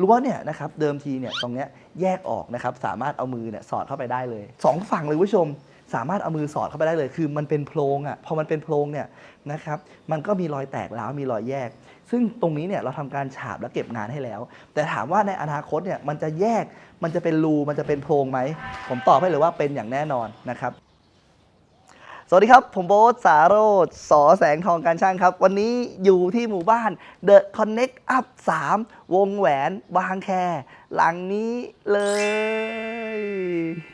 รั้วเนี่ยนะครับเดิมทีเนี่ยตรงเนี้ยแยกออกนะครับสามารถเอามือเนี่ยสอดเข้าไปได้เลยสองฝั่งเลยคุณผู้ชมสามารถเอามือสอดเข้าไปได้เลย คือมันเป็นโพรงอะพอมันเป็นโพรงเนี่ยนะครับมันก็มีรอยแตกร้วมีรอยแยก ซึ่งตรงนี้เนี่ยเราทำการฉาบและเก็บงานให้แล้ว แต่ถามว่าในอนาคตเนี่ยมันจะแยกมันจะเป็นรูมันจะเป็นโพรงไหมผมตอบให้เลยว่าเป็นอย่างแน่นอนนะครับ สวัสดีครับ ผมโบ๊ทสาโรธสอแสงทองการช่างครับ วันนี้อยู่ที่หมู่บ้าน The Connect Up 3 วงแหวนบางแค หลังนี้เลย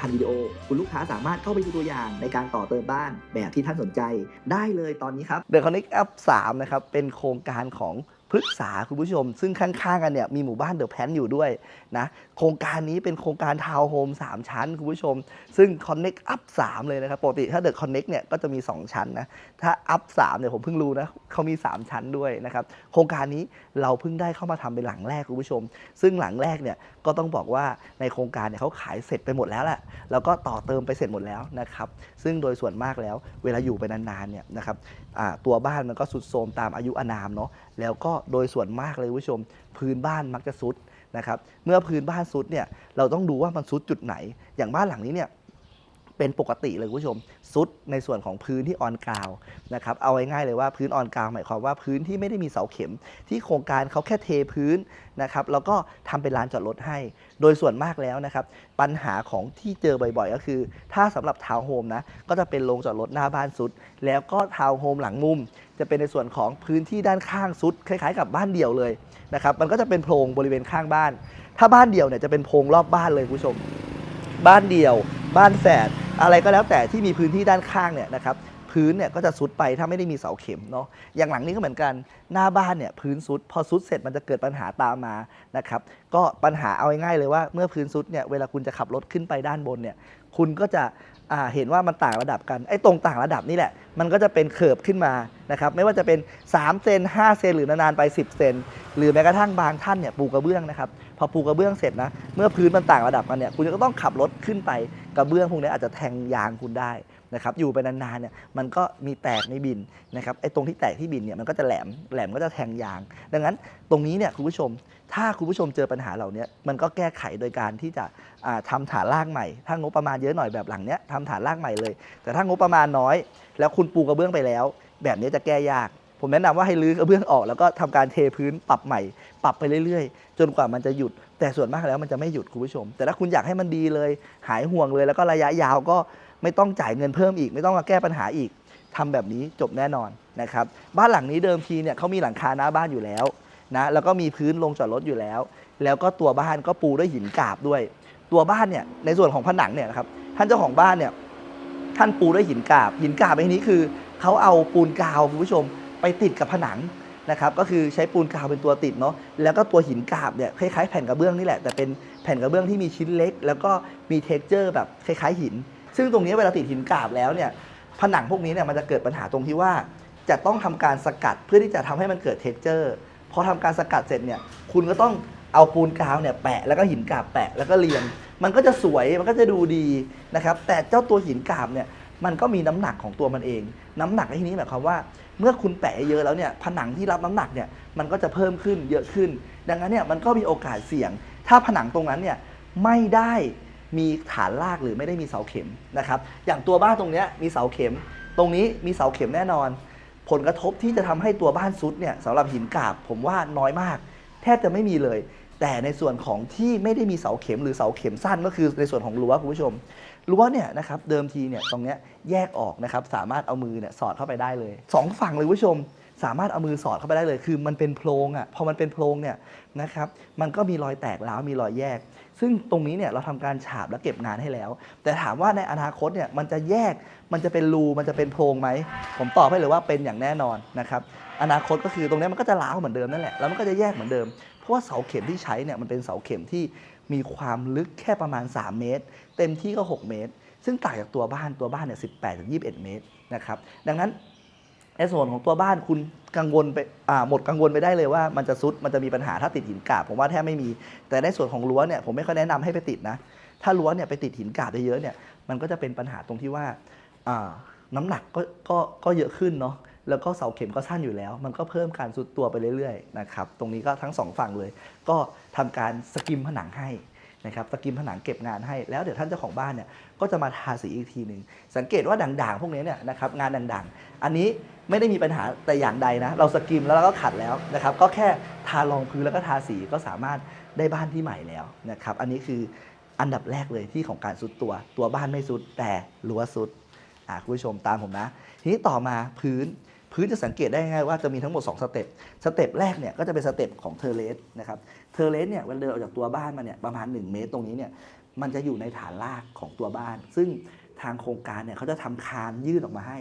1,000วิดีโอ คุณลูกค้าสามารถเข้าไปดูตัวอย่างในการต่อเติมบ้านแบบที่ท่านสนใจ ได้เลยตอนนี้ครับ The Connect App 3นะครับเป็นโครงการของ พฤกษาคุณผู้ชม ซึ่งข้างๆกันเนี่ยมีหมู่บ้านเดอะแพนอยู่ด้วยนะโครงการนี้เป็นโครงการทาวน์โฮม3 ชั้นคุณผู้ชม ซึ่ง Connect Up 3 เลยนะครับ ปกติถ้า The Connect เนี่ยก็จะมี 2 ชั้นนะ ถ้า Up 3เนี่ยผมเพิ่งรู้นะเขามี 3 ชั้นด้วยนะครับ โครงการนี้เราเพิ่งได้เข้ามาทำเป็นหลังแรกคุณผู้ชม ซึ่งหลังแรกเนี่ยก็ต้องบอกว่าในโครงการเนี่ยเขาขายเสร็จไปหมดแล้วแหละแล้วก็ต่อเติมไปเสร็จหมดแล้วนะครับซึ่งโดยส่วนมากแล้วเวลาอยู่ไปนานๆเนี่ยนะครับตัวบ้านมันก็สุดโทรมตามอายุอานามเนาะแล้วก็โดยส่วนมากเลยคุณผู้ชม พื้นบ้านมักจะซุดนะครับ เมื่อพื้นบ้านซุดเนี่ยเราต้องดูว่ามันซุดจุดไหน อย่างบ้านหลังนี้เนี่ย เป็นปกติเลยคุณผู้ชมซุดในส่วนของพื้นที่ออนกราวนะครับเอาง่ายๆเลยว่าพื้นออนกราวหมายความว่าพื้นที่ไม่ได้มีเสาเข็ม ที่โครงการเขาแค่เทพื้นนะครับแล้วก็ทำเป็นลานจอดรถให้ โดยส่วนมากแล้วนะครับปัญหาของที่เจอบ่อยๆ ก็คือ ถ้าสำหรับทาวน์โฮมนะก็จะเป็นโรงจอดรถหน้าบ้านสุด แล้วก็ทาวน์โฮมหลังมุม จะเป็นในส่วนของพื้นที่ด้านข้างสุด คล้ายๆ กับบ้านเดี่ยวเลยนะครับมันก็จะเป็นโพรงบริเวณข้างบ้าน ถ้าบ้านเดี่ยวเนี่ยจะเป็นโพรงรอบบ้านเลยคุณผู้ชม บ้านเดี่ยว บ้านแฝด อะไรก็แล้วแต่ที่มีพื้นที่ด้านข้างเนี่ยนะครับพื้นเนี่ยก็จะซุดไปถ้าไม่ได้มีเสาเข็มเนาะอย่างหลังนี้ก็เหมือนกันหน้าบ้านเนี่ยพื้นซุดพอซุดเสร็จมันจะเกิดปัญหาตามมานะครับก็ปัญหาเอาง่ายๆเลยว่าเมื่อพื้นซุดเนี่ยเวลาคุณจะขับรถขึ้นไปด้านบนเนี่ยคุณก็จะเห็นว่ามันต่างระดับกันไอ้ตรงต่างระดับนี่แหละ มันก็จะเป็นเขิบขึ้นมานะครับไม่ว่าจะเป็น3เซน5เซนหรือนานๆไป 10 เซนหรือแม้กระทั่งบางท่านเนี่ยปูกระเบื้องนะครับ อปูกระเบื้องเสร็จนะ เมื่อพื้นมันต่างระดับกันเนี่ย คุณก็ต้องขับรถขึ้นไปกระเบื้องพวกนี้อาจจะแทงยางคุณได้นะครับ อยู่ไปนานๆเนี่ยมันก็มีแตกในบินนะครับ ไอ้ตรงที่แตกที่บินเนี่ยมันก็จะแหลม แหลมก็จะแทงยาง ดังนั้นตรงนี้เนี่ยคุณผู้ชม ถ้าคุณผู้ชมเจอปัญหาเหล่านี้มันก็แก้ไขโดยการที่จะอ่าทำฐานรากใหม่ ถ้างบประมาณเยอะหน่อยแบบหลังเนี้ยทำฐานรากใหม่เลย แต่ถ้างบประมาณน้อย แล้วคุณปูกระเบื้องไปแล้ว แบบนี้จะแก้ยาก ผมแนะนำว่าให้รื้อกระเบื้องออกแล้วก็ทำการเทพื้นปรับใหม่ ปรับไปเรื่อยๆ จนกว่ามันจะหยุด แต่ส่วนมากแล้วมันจะไม่หยุดคุณผู้ชม แต่ถ้าคุณอยากให้มันดีเลย หายห่วงเลย แล้วก็ระยะยาวก็ไม่ต้องจ่ายเงินเพิ่มอีก ไม่ต้องมาแก้ปัญหาอีกทำแบบนี้จบแน่นอนนะครับบ้านหลังนี้เดิมทีเนี่ยเขามีหลังคาหน้าบ้านอยู่แล้วนะแล้วก็มีพื้นลงจอดรถอยู่แล้ว แล้วก็ตัวบ้านก็ปูด้วยหินกาบด้วย ตัวบ้านเนี่ยในส่วนของผนังเนี่ยนะครับท่านเจ้าของบ้านเนี่ยท่านปูด้วยหินกาบ หินกาบในนี้คือเขาเอาปูนกาวคุณผู้ชม ไปติดกับผนังนะครับก็คือใช้ปูนกาวเป็นตัวติดเนาะแล้วก็ตัวหินกาบเนี่ยคล้ายๆแผ่นกระเบื้องนี่แหละแต่เป็นแผ่นกระเบื้องที่มีชิ้นเล็ก แล้วก็มีเท็กเจอร์แบบคล้ายๆหิน ซึ่งตรงนี้เวลาติดหินกาบแล้วเนี่ยผนังพวกนี้เนี่ยมันจะเกิดปัญหาตรงที่ว่าจะต้องทำการสกัดเพื่อที่จะทำให้มันเกิดเท็กเจอร์พอทำการสกัดเสร็จเนี่ยคุณก็ต้องเอาปูนกาวเนี่ยแปะแล้วก็หินกาบแปะแล้วก็เรียง มันก็จะสวยมันก็จะดูดีนะครับแต่เจ้าตัวหินกาบเนี่ย มันก็มีน้ำหนักของตัวมันเอง น้ำหนักในที่นี้หมายความว่า เมื่อคุณแปะเยอะแล้วเนี่ยผนังที่รับน้ำหนักเนี่ยมันก็จะเพิ่มขึ้นเยอะขึ้น ดังนั้นเนี่ยมันก็มีโอกาสเสี่ยง ถ้าผนังตรงนั้นเนี่ยไม่ได้มีฐานรากหรือไม่ได้มีเสาเข็มนะครับ อย่างตัวบ้านตรงเนี้ยมีเสาเข็ม ตรงนี้มีเสาเข็มแน่นอน ผลกระทบที่จะทำให้ตัวบ้านซุดเนี่ยสำหรับหินกาบผมว่าน้อยมาก แทบจะไม่มีเลย แต่ในส่วนของที่ไม่ได้มีเสาเข็มหรือเสาเข็มสั้นก็คือในส่วนของรั้วคุณผู้ชม รั้วเนี่ยนะครับเดิมทีเนี่ยตรงเนี้ยแยกออกนะครับสามารถเอามือเนี่ยสอดเข้าไปได้เลยสองฝั่งเลยคุณผู้ชมสามารถเอามือสอดเข้าไปได้เลย คือมันเป็นโพรงอะ พอมันเป็นโพรงเนี่ยนะครับ มันก็มีรอยแตกร้าว มีรอยแยก ซึ่งตรงนี้เนี่ยเราทำการฉาบและเก็บงานให้แล้ว แต่ถามว่าในอนาคตเนี่ยมันจะแยก มันจะเป็นรู มันจะเป็นโพรงไหม ผมตอบให้เลยว่าเป็นอย่างแน่นอนนะครับ อนาคตก็คือตรงเนี้ยมันก็จะร้าวเหมือนเดิมนั่นแหละ แล้วมันก็จะแยกเหมือนเดิม เพราะว่าเสาเข็มที่ใช้เนี่ยมันเป็นเสาเข็มที่ มีความลึกแค่ประมาณ 3 เมตร เต็มที่ก็ 6 เมตร ซึ่งต่างจากตัวบ้านตัวบ้านเนี่ย18ถึง21เมตรนะครับดังนั้นในส่วนของตัวบ้านคุณกังวลไปอ่าหมดกังวลไปได้เลยว่ามันจะซุดมันจะมีปัญหาถ้าติดหินกาบผมว่าแทบไม่มี แต่ในส่วนของรั้วเนี่ยผมไม่ค่อยแนะนำให้ไปติดนะถ้ารั้วเนี่ยไปติดหินกาบเยอะเนี่ยมันก็จะเป็นปัญหาตรงที่ว่าอ่าน้ำหนักก็ก็ก็เยอะขึ้นเนาะ แล้วก็เสาเข็มก็สั้นอยู่แล้ว มันก็เพิ่มการซุดตัวไปเรื่อยๆนะครับตรงนี้ก็ทั้งสองฝั่งเลย ก็ทำการสกิมผนังให้นะครับสกิมผนังเก็บงานให้แล้วเดี๋ยวท่านเจ้าของบ้านเนี่ยก็จะมาทาสีอีกทีหนึ่งสังเกตว่าด่างๆ พวกนี้เนี่ยนะครับงานด่างๆ อันนี้ไม่ได้มีปัญหาแต่อย่างใดนะ เราสกิมแล้วเราก็ขัดแล้วนะครับก็แค่ทารองพื้นแล้วก็ทาสีก็สามารถได้บ้านที่ใหม่แล้วนะครับอันนี้คืออันดับแรกเลยที่ของการสุดตัวตัวบ้านไม่สุดแต่รั้วสุดคุณผู้ชมตามผมนะ ทีนี้ต่อมาพื้น พื้นจะสังเกตได้ง่ายว่าจะมีทั้งหมด 2 สเต็ป สเต็ปแรกเนี่ยก็จะเป็นสเต็ปของเทเลสนะครับ เทเลสเนี่ยเวลาเดินออกจากตัวบ้านมาเนี่ยประมาณ 1 เมตรตรงนี้เนี่ยมันจะอยู่ในฐานรากของตัวบ้าน ซึ่งทางโครงการเนี่ยเขาจะทำคานยื่นออกมาให้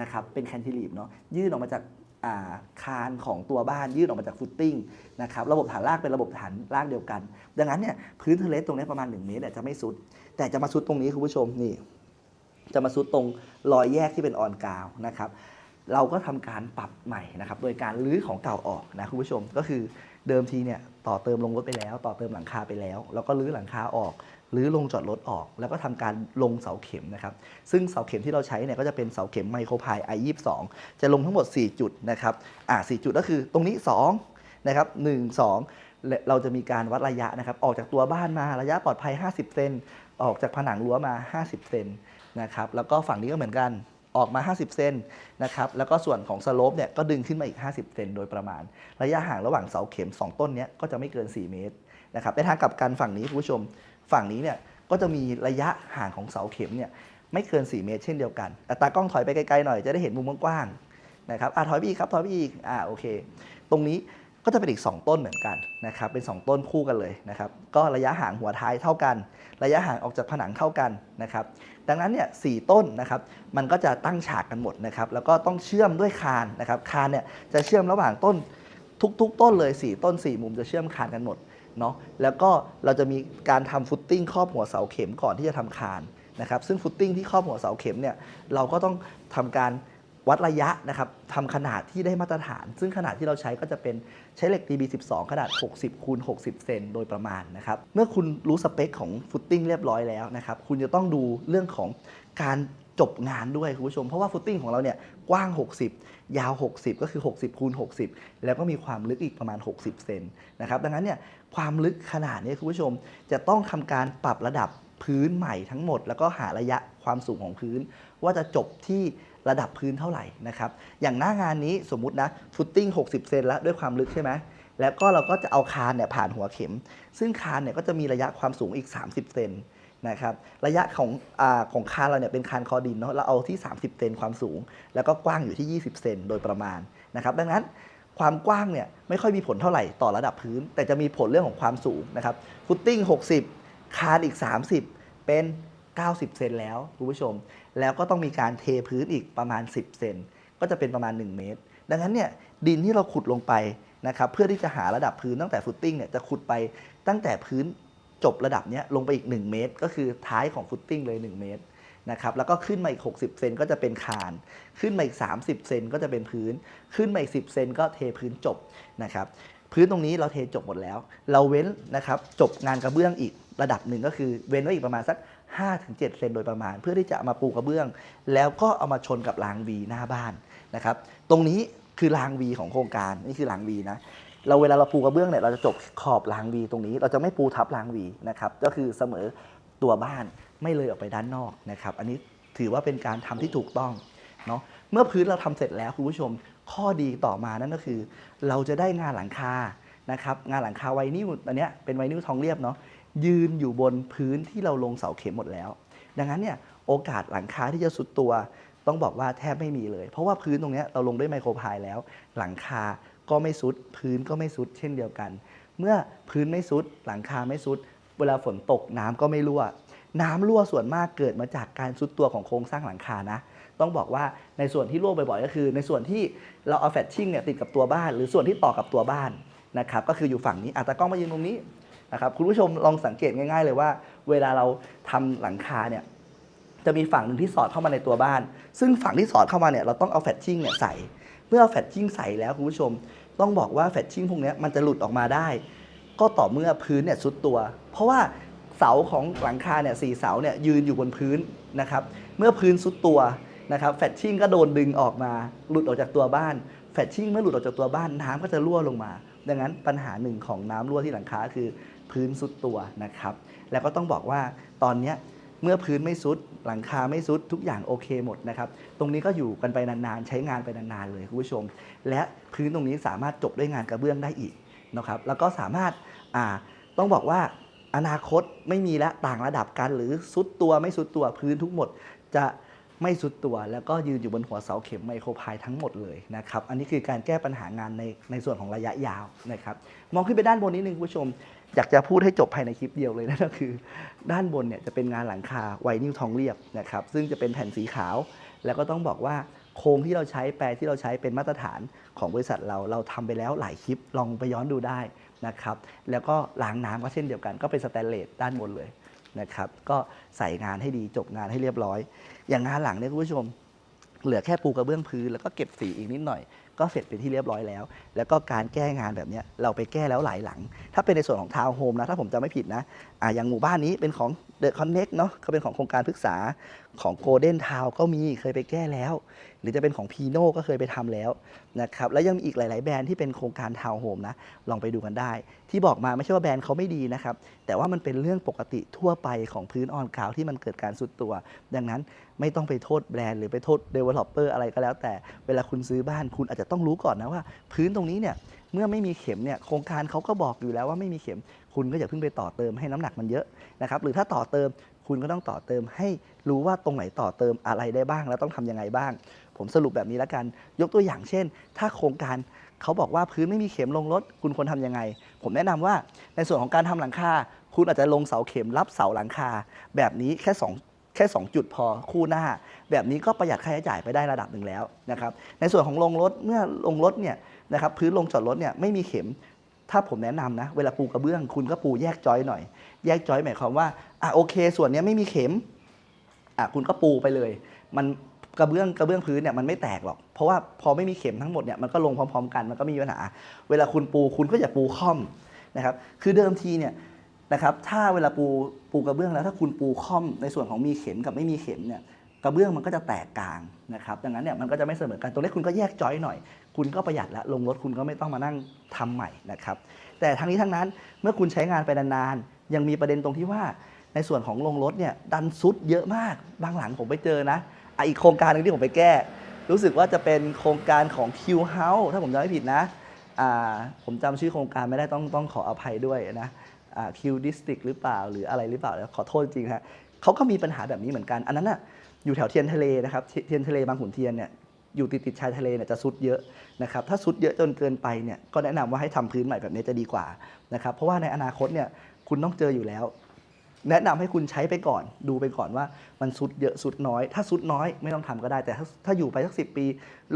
นะครับเป็นแคนติลีฟเนาะยื่นออกมาจากาคานของตัวบ้านยื่นออกมาจากฟุตติ้งนะครับระบบฐานรากเป็นระบบฐานรากเดียวกัน ดังนั้นเนี่ยพื้นเทเลสตรงนี้ประมาณ 1 เมตรเนี่ยจะไม่สุด แต่จะมาสุดตรงนี้คุณผู้ชมนี่จะมาซุดตรงรอยแยกที่เป็นออนกาวนะครับ เราก็ทำการปรับใหม่นะครับโดยการรื้อของเก่าออกนะคุณผู้ชมก็คือเดิมทีเนี่ยต่อเติมลงรถไปแล้ว ต่อเติมหลังคาไปแล้ว แล้วก็รื้อหลังคาออกรื้อลงจอดรถออก แล้วก็ทำการลงเสาเข็มนะครับ ซึ่งเสาเข็มที่เราใช้เนี่ยก็จะเป็นเสาเข็มไมโครพาย i22 จะลงทั้งหมด 4 จุดนะครับอ่า4จุดก็คือตรงนี้2นะครับ1 2และเราจะมีการวัดระยะนะครับ ออกจากตัวบ้านมาระยะปลอดภัย 50 เซนออกจากผนังรั้วมา 50 เซนนะครับแล้วก็ฝั่งนี้ก็เหมือนกัน ออกมา 50 เซนนะครับแล้วก็ส่วนของสโลปเนี่ยก็ดึงขึ้นมาอีก 50 เซนโดยประมาณ ระยะห่างระหว่างเสาเข็ม 2 ต้นเนี้ยก็จะไม่เกิน 4 เมตรนะครับในทางกลับกันฝั่งนี้คุณผู้ชม ฝั่งนี้เนี่ยก็จะมีระยะห่างของเสาเข็มเนี่ยไม่เกิน 4 เมตร เช่นเดียวกันอัตรากล้องถอยไปไกลๆหน่อยจะได้เห็นมุมกว้างนะครับอะถอยไปอีกครับถอยไปอีกอ่าโอเค ตรงนี้ ก็จะเป็นอีก 2 ต้นเหมือนกันนะครับเป็น 2 ต้นคู่กันเลยนะครับก็ระยะห่างหัวท้ายเท่ากัน ระยะห่างออกจากผนังเท่ากันนะครับดังนั้นเนี่ยสต้นนะครับมันก็จะตั้งฉากกันหมดนะครับแล้วก็ต้องเชื่อมด้วยคานนะครับคานเนี่ยจะเชื่อมระหว่างต้นทุก ๆ ต้นเลย 4 ต้น 4 มุมจะเชื่อมคานกันหมดเนาะแล้วก็เราจะมีการทำฟุตติ้งครอบหัวเสาเข็มก่อนที่จะทำคานนะครับซึ่งฟุตติ้งที่ครอบหัวเสาเข็มเนี่ยเราก็ต้องทำการ วัดระยะนะครับทำขนาดที่ได้มาตรฐาน ซึ่งขนาดที่เราใช้ก็จะเป็นใช้เหล็ก DB12 ขนาด 60คูณ60 เซนโดยประมาณนะครับ เมื่อคุณรู้สเปคของฟุตติ้งเรียบร้อยแล้วนะครับ คุณจะต้องดูเรื่องของการจบงานด้วยคุณผู้ชม เพราะว่าฟุตติ้งของเราเนี่ยกว้าง 60 ยาว 60 ก็คือ 60คูณ60 แล้วก็มีความลึกอีกประมาณ 60 เซนนะครับดังนั้นเนี่ยความลึกขนาดนี้คุณผู้ชมจะต้องทำการปรับระดับพื้นใหม่ทั้งหมด แล้วก็หาระยะความสูงของพื้น ว่าจะจบที่ระดับพื้นเท่าไหร่นะครับ อย่างหน้างานนี้สมมุตินะฟุตติ้ง 60 เซนแล้วด้วยความลึกใช่ไหมแล้วก็เราก็จะเอาคานเนี่ยผ่านหัวเข็ม ซึ่งคานเนี่ยก็จะมีระยะความสูงอีก 30 เซนนะครับ ระยะของอของคานเราเนี่ยเป็นคานคอดินเนาะ เราเอาที่ 30 เซนความสูง แล้วก็กว้างอยู่ที่ 20 เซนโดยประมาณนะครับ ดังนั้นความกว้างเนี่ยไม่ค่อยมีผลเท่าไหร่ต่อระดับพื้น แต่จะมีผลเรื่องของความสูงนะครับ ฟุตติ้ง 60 คานอีก 30 เป็น 90 เซนแล้วคุณผู้ชม แล้วก็ต้องมีการเทพื้นอีกประมาณ 10 เซนก็จะเป็นประมาณ 1 เมตร ดังนั้นเนี่ยดินที่เราขุดลงไปนะครับเพื่อที่จะหาระดับพื้นตั้งแต่ฟุตติ้งเนี่ยจะขุดไปตั้งแต่พื้นจบระดับเนี้ยลงไปอีก 1 เมตร ก็คือท้ายของฟุตติ้งเลย 1 เมตรนะครับแล้วก็ขึ้นมาอีก 60 เซนก็จะเป็นคาน ขึ้นมาอีก 30 เซนก็จะเป็นพื้น ขึ้นมาอีก 10 เซนก็เทพื้นจบนะครับพื้นตรงนี้เราเทจบหมดแล้ว เราเว้นนะครับจบงานกระเบื้องอีกระดับหนึ่งก็คือเว้นไว้อีกประมาณสัก 5-7 เซนโดยประมาณ เพื่อที่จะามาปูกระเบื้อง แล้วก็เอามาชนกับรางวีหน้าบ้านนะครับ ตรงนี้คือรางวีของโครงการนี่คือรางวีนะเราเวลาเราปูกระเบื้องเนี่ยเราจะจบขอบรางวีตรงนี้ เราจะไม่ปูทับรางวีนะครับก็คือเสมอตัวบ้านไม่เลยออกไปด้านนอกนะครับ อันนี้ถือว่าเป็นการทำที่ถูกต้องเนาะเมื่อพื้นเราทำเสร็จแล้วคุณผู้ชมข้อดีต่อมานั่นก็คือ เราจะได้งานหลังคานะครับงานหลังคาไวนิลอันนี้เป็นไวนิลทองเรียบเนาะ ยืนอยู่บนพื้นที่เราลงเสาเข็มหมดแล้ว ดังนั้นเนี่ยโอกาสหลังคาที่จะสุดตัวต้องบอกว่าแทบไม่มีเลย เพราะว่าพื้นตรงเนี้ยเราลงด้วยไมโครพายแล้ว หลังคาก็ไม่สุด พื้นก็ไม่สุดเช่นเดียวกัน เมื่อพื้นไม่สุด หลังคาไม่สุด เวลาฝนตกน้ำก็ไม่รั่ว น้ำรั่วส่วนมากเกิดมาจากการสุดตัวของโครงสร้างหลังคานะต้องบอกว่าในส่วนที่รั่วบ่อยๆก็คือ ในส่วนที่เราเอาแฟชชิ่งเนี่ยติดกับตัวบ้าน หรือส่วนที่ต่อกับตัวบ้านนะครับก็คืออยู่ฝั่งนี้อะตากล้องมายืนตรงนี้ นะครับคุณผู้ชมลองสังเกตง่าย ๆ เลยว่า เวลาเราทำหลังคาเนี่ยจะมีฝั่งหนึ่งที่สอดเข้ามาในตัวบ้าน ซึ่งฝั่งที่สอดเข้ามาเนี่ยเราต้องเอาแฟชชิ่งเนี่ยใส่ เมื่อเอาแฟชชิ่งใส่แล้วคุณผู้ชม ต้องบอกว่าแฟชชิ่งพวกนี้มันจะหลุดออกมาได้ ก็ต่อเมื่อพื้นเนี่ยสุดตัว เพราะว่าเสาของหลังคาเนี่ยสี่เสาเนี่ยยืนอยู่บนพื้นนะครับเมื่อพื้นสุดตัวนะครับแฟชชิ่งก็โดนดึงออกมา หลุดออกจากตัวบ้านแฟชชิ่งเมื่อหลุดออกจากตัวบ้านน้ำก็จะรั่วลงมา ดังนั้นปัญหาหนึ่งของน้ำรั่วที่หลังคาคือพื้นสุดตัวนะครับ แล้วก็ต้องบอกว่าตอนนี้เมื่อพื้นไม่สุด หลังคาไม่สุดทุกอย่างโอเคหมดนะครับ ตรงนี้ก็อยู่กันไปนานๆ ใช้งานไปนานๆเลยคุณผู้ชม และพื้นตรงนี้สามารถจบด้วยงานกระเบื้องได้อีกนะครับแล้วก็สามารถอ่าต้องบอกว่าอนาคตไม่มีและต่างระดับกันหรือสุดตัวไม่สุดตัวพื้นทุกหมดจะ ไม่สุดตัว แล้วก็ยืนอยู่บนหัวเสาเข็มไมโครพายทั้งหมดเลยนะครับ อันนี้คือการแก้ปัญหางานในในส่วนของระยะยาวนะครับ มองขึ้นไปด้านบนนิดนึงคุณผู้ชม อยากจะพูดให้จบภายในคลิปเดียวเลยนั่นก็คือ ด้านบนเนี่ยจะเป็นงานหลังคาไวนิลทองเรียบนะครับ ซึ่งจะเป็นแผ่นสีขาว แล้วก็ต้องบอกว่าโครงที่เราใช้แปรที่เราใช้เป็นมาตรฐานของบริษัทเราเราทำไปแล้วหลายคลิปลองไปย้อนดูได้นะครับ แล้วก็ล้างน้ำก็เช่นเดียวกันก็เป็นสแตนเลสด้านบนเลย นะครับก็ใส่งานให้ดีจบงานให้เรียบร้อย อย่างงานหลังเนี่ยคุณผู้ชม เหลือแค่ปูกระเบื้องพื้นแล้วก็เก็บสีอีกนิดหน่อย ก็เสร็จเป็นที่เรียบร้อยแล้ว แล้วก็การแก้งานแบบนี้เราไปแก้แล้วหลายหลัง ถ้าเป็นในส่วนของทาวน์โฮมนะถ้าผมจำไม่ผิดนะอ่าอย่างหมู่บ้านนี้เป็นของเดอะคอนเน็กเนาะก็เป็นของโครงการพฤกษาของโกลเด้นทาวก็มีเคยไปแก้แล้ว หรือจะเป็นของพีโน่ก็เคยไปทำแล้วนะครับแล้วยังมีอีกหลาย ๆ แบรนด์ที่เป็นโครงการทาวน์โฮมนะลองไปดูกันได้ ที่บอกมาไม่ใช่ว่าแบรนด์เขาไม่ดีนะครับ แต่ว่ามันเป็นเรื่องปกติทั่วไปของพื้นออนกราวที่มันเกิดการสุดตัว ดังนั้นไม่ต้องไปโทษแบรนด์หรือไปโทษ developer อะไรก็แล้ว แต่เวลาคุณซื้อบ้านคุณอาจจะต้องรู้ก่อนนะว่า พื้นตรงนี้เนี่ยเมื่อไม่มีเข็มเนี่ยโครงการเขาก็บอกอยู่แล้วว่าไม่มีเข็ม คุณก็อย่าเพิ่งไปต่อเติมให้น้ำหนักมันเยอะนะครับหรือถ้าต่อเติมคุณก็ต้องต่อเติมให้รู้ว่าตรงไหนต่อเติมอะไรได้บ้าง แล้วต้องทำยังไงบ้าง ผมสรุปแบบนี้แล้วกัน ยกตัวอย่างเช่น ถ้าโครงการเขาบอกว่าพื้นไม่มีเข็มลงรถคุณควรทำยังไง ผมแนะนำว่าในส่วนของการทำหลังคาคุณอาจจะลงเสาเข็มรับเสาหลังคา แบบนี้แค่สองแค่ 2 จุดพอคู่หน้า แบบนี้ก็ประหยัดค่าใช้จ่ายไปได้ระดับหนึ่งแล้วนะครับในส่วนของลงรถเมื่อลงรถเนี่ยนะครับพื้นลงจอดรถเนี่ยไม่มีเข็ม ถ้าผมแนะนำนะ เวลาปูกระเบื้อง คุณก็ปูแยกจอยหน่อย แยกจอยหมายความว่าอะโอเค ส่วนนี้ไม่มีเข็มอะคุณก็ปูไปเลย มันกระเบื้องกระเบื้องพื้นเนี่ยมันไม่แตกหรอก เพราะว่าพอไม่มีเข็มทั้งหมดเนี่ยมันก็ลงพร้อม ๆ กันมันก็มมีปัญหา เวลาคุณปูคุณก็อย่าปูค่อมนะครับ คือเดิมทีเนี่ยนะครับ ถ้าเวลาปูปูกระเบื้องแล้วถ้าคุณปูค่อมในส่วนของมีเข็มกับไม่มีเข็มเนี่ย กระเบื้องมันก็จะแตกกลางนะครับดังนั้นเนี่ยมันก็จะไม่เสมอกันตรงนี้คุณก็แยกจอยหน่อย คุณก็ประหยัดละลงรถคุณก็ไม่ต้องมานั่งทำใหม่นะครับแต่ทั้งนี้ทั้งนั้นเมื่อคุณใช้งานไปนานๆยังมีประเด็นตรงที่ว่า ในส่วนของลงรถเนี่ยดันซุดเยอะมากบางหลังผมไปเจอนะอะอีกโครงการหนึงที่ผมไปแก้ รู้สึกว่าจะเป็นโครงการของ Q House ถ้าผมจำไม่ผิดนะอ่าผมจำชื่อโครงการไม่ได้ต้องต้องขออภัยด้วยนะอ่า Q District หรือเปล่าหรืออะไรหรือเปล่าขอโทษจริงฮะเขาก็มีปัญหาแบบนี้เหมือนกัน อันนั้นน่ะ อยู่แถวเทียนทะเลนะครับเทียนทะเลบางขุนเทียนเนี่ยอยู่ติดติดชายทะเลเนี่ยจะซุดเยอะนะครับถ้าซุดเยอะจนเกินไปเนี่ยก็แนะนำว่าให้ทำพื้นใหม่แบบนี้จะดีกว่านะครับเพราะว่าในอนาคตเนี่ยคุณต้องเจออยู่แล้ว แนะนำให้คุณใช้ไปก่อน ดูไปก่อนว่ามันสุดเยอะสุดน้อย ถ้าสุดน้อยไม่ต้องทำก็ได้แต่ถ้าถ้าอยู่ไปสักสิปี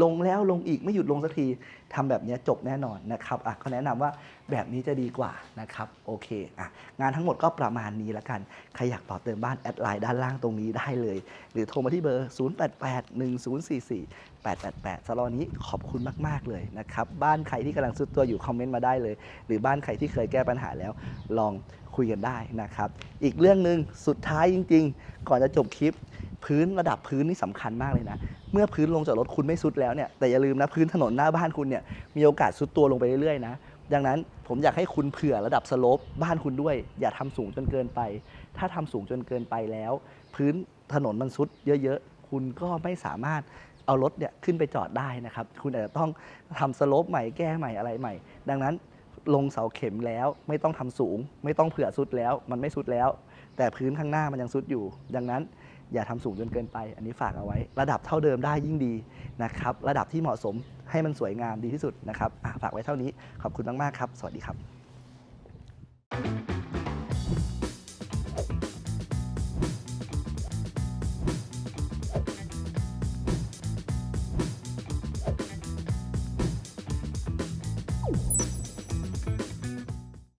ลงแล้วลงอีกไม่หยุดลงสักทีทำแบบนี้จบแน่นอนนะครับอะก็แนะนำว่าแบบนี้จะดีกว่านะครับโอเคอะงานทั้งหมดก็ประมาณนี้ละกัน ใครอยากต่อเติมบ้านแอดไลน์ด้านล่างตรงนี้ได้เลย หรือโทรมาที่เบอร์ 0881044888สำหรับวันนี้ขอบคุณมาก ๆ เลยนะครับ บ้านใครที่กำลังซุดตัวอยู่คอมเมนต์มาได้เลย หรือบ้านใครที่เคยแก้ปัญหาแล้วลอง คุยกันได้นะครับ อีกเรื่องหนึ่งสุดท้ายจริง ๆ ก่อนจะจบคลิป พื้นระดับพื้นนี่สำคัญมากเลยนะ เมื่อพื้นลงจากรถคุณไม่ซุดแล้วเนี่ยแต่อย่าลืมนะพื้นถนนหน้าบ้านคุณเนี่ยมีโอกาสซุดตัวลงไปเรื่อยๆนะดังนั้นผมอยากให้คุณเผื่อระดับสโลปบ้านคุณด้วย อย่าทำสูงจนเกินไป ถ้าทำสูงจนเกินไปแล้ว พื้นถนนมันซุดเยอะๆ คุณก็ไม่สามารถเอารถเนี่ยขึ้นไปจอดได้นะครับ คุณอาจจะต้องทำสโลปใหม่แก้ใหม่อะไรใหม่ ดังนั้น ลงเสาเข็มแล้วไม่ต้องทำสูง ไม่ต้องเผื่อสุดแล้ว มันไม่สุดแล้ว แต่พื้นข้างหน้ามันยังสุดอยู่ ดังนั้นอย่าทำสูงจนเกินไป อันนี้ฝากเอาไว้ ระดับเท่าเดิมได้ยิ่งดีนะครับ ระดับที่เหมาะสมให้มันสวยงามดีที่สุดนะครับฝากไว้เท่านี้ขอบคุณมากๆครับ สวัสดีครับ thank you